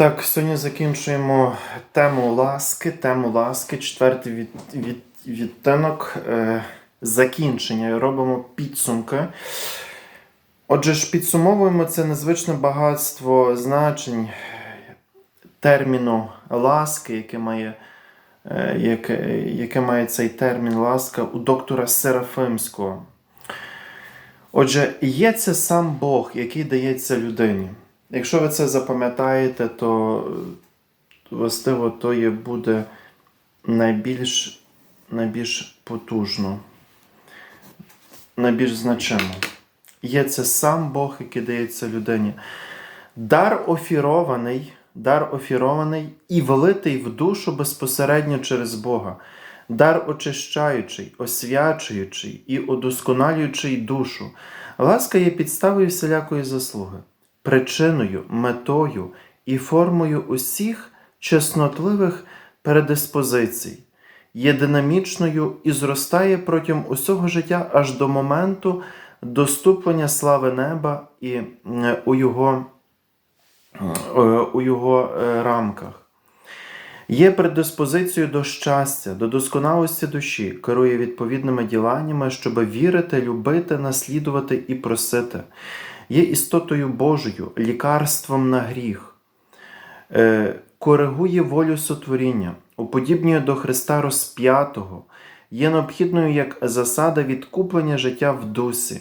Так, сьогодні закінчуємо тему ласки, тему ласки, четвертий від, від, відтинок е, закінчення. Робимо підсумки. Отже ж, підсумовуємо це незвичне багатство значень терміну ласки, яке має, е, яке, яке має цей термін ласка у доктора Серафимського. Отже, є це сам Бог, який дається людині. Якщо ви це запам'ятаєте, то властиво то є буде найбільш, найбільш потужно, найбільш значимо. Є це сам Бог, який дається людині. Дар офірований, дар офірований і влитий в душу безпосередньо через Бога. Дар очищаючий, освячуючий і удосконалюючий душу. Ласка є підставою всілякої заслуги, причиною, метою і формою усіх чеснотливих передиспозицій, є динамічною і зростає протягом усього життя аж до моменту доступлення слави неба і е, у його, е, у його е, рамках. Є предиспозицією до щастя, до досконалості душі, керує відповідними діланнями, щоб вірити, любити, наслідувати і просити. Є істотою Божою, лікарством на гріх, е, коригує волю сотворіння, уподібнює до Христа розп'ятого, є необхідною як засада відкуплення життя в дусі,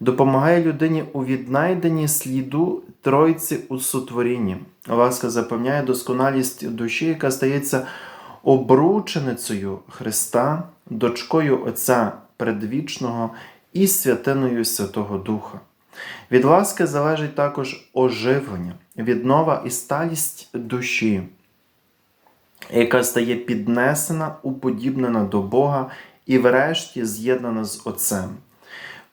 допомагає людині у віднайденні сліду Тройці у сотворінні. Ласка запевняє досконалість душі, яка стається обрученицею Христа, дочкою Отця Предвічного і святиною Святого Духа. Від ласки залежить також оживлення, віднова і сталість душі, яка стає піднесена, уподібнена до Бога і, врешті, з'єднана з Отцем.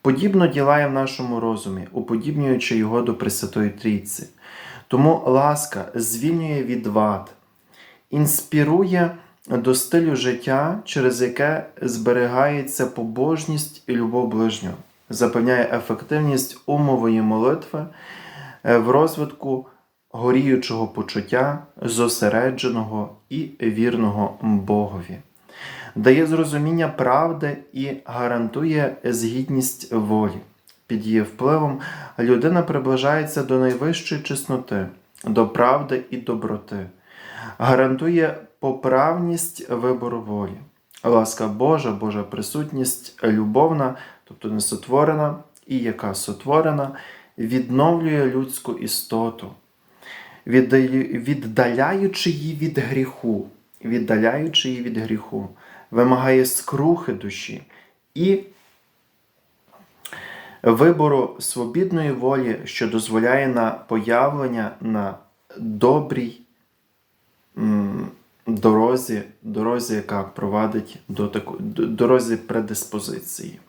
Подібно ділає в нашому розумі, уподібнюючи його до Пресвятої Трійці. Тому ласка звільнює від вад, інспірує до стилю життя, через яке зберігається побожність і любов ближнього, запевняє ефективність умової молитви е, в розвитку горіючого почуття, зосередженого і вірного Богові. Дає зрозуміння правди і гарантує згідність волі. Під її впливом людина приближається до найвищої чесноти, до правди і доброти, гарантує поправність вибору волі. Ласка Божа, Божа присутність, любовна, тобто не сотворена, і яка сотворена, відновлює людську істоту, віддаляючи її від гріху, віддаляючи її від гріху, вимагає скрухи душі і вибору свобідної волі, що дозволяє на появлення на добрій дорозі, дорозі, яка провадить до таку, дорозі предиспозиції.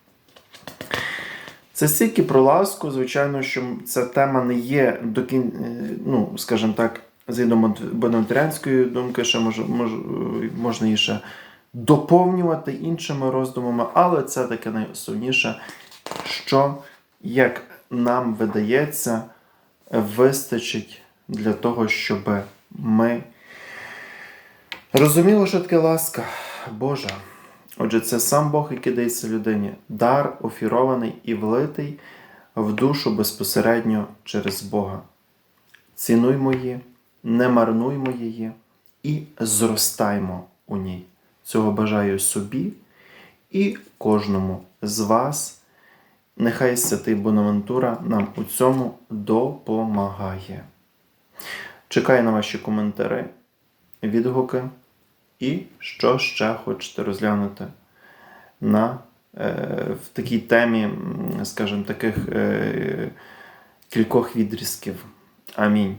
Це стільки про ласку, звичайно, що ця тема не є до кін... е, ну, скажімо так, згідно бонатарянської думки, ще мож, мож, можна її ще доповнювати іншими роздумами, але це таке найосновніше, що, як нам видається, вистачить для того, щоб ми розуміли, що таке ласка Божа. Отже, це сам Бог, який дається людині, дар офірований і влитий в душу безпосередньо через Бога. Цінуймо її, не марнуймо її і зростаймо у ній. Цього бажаю собі і кожному з вас. Нехай святий Бонавентура нам у цьому допомагає. Чекаю на ваші коментарі, відгуки і що ще хочете розглянути на, е, в такій темі, скажімо, таких е, кількох відрізків. Амінь.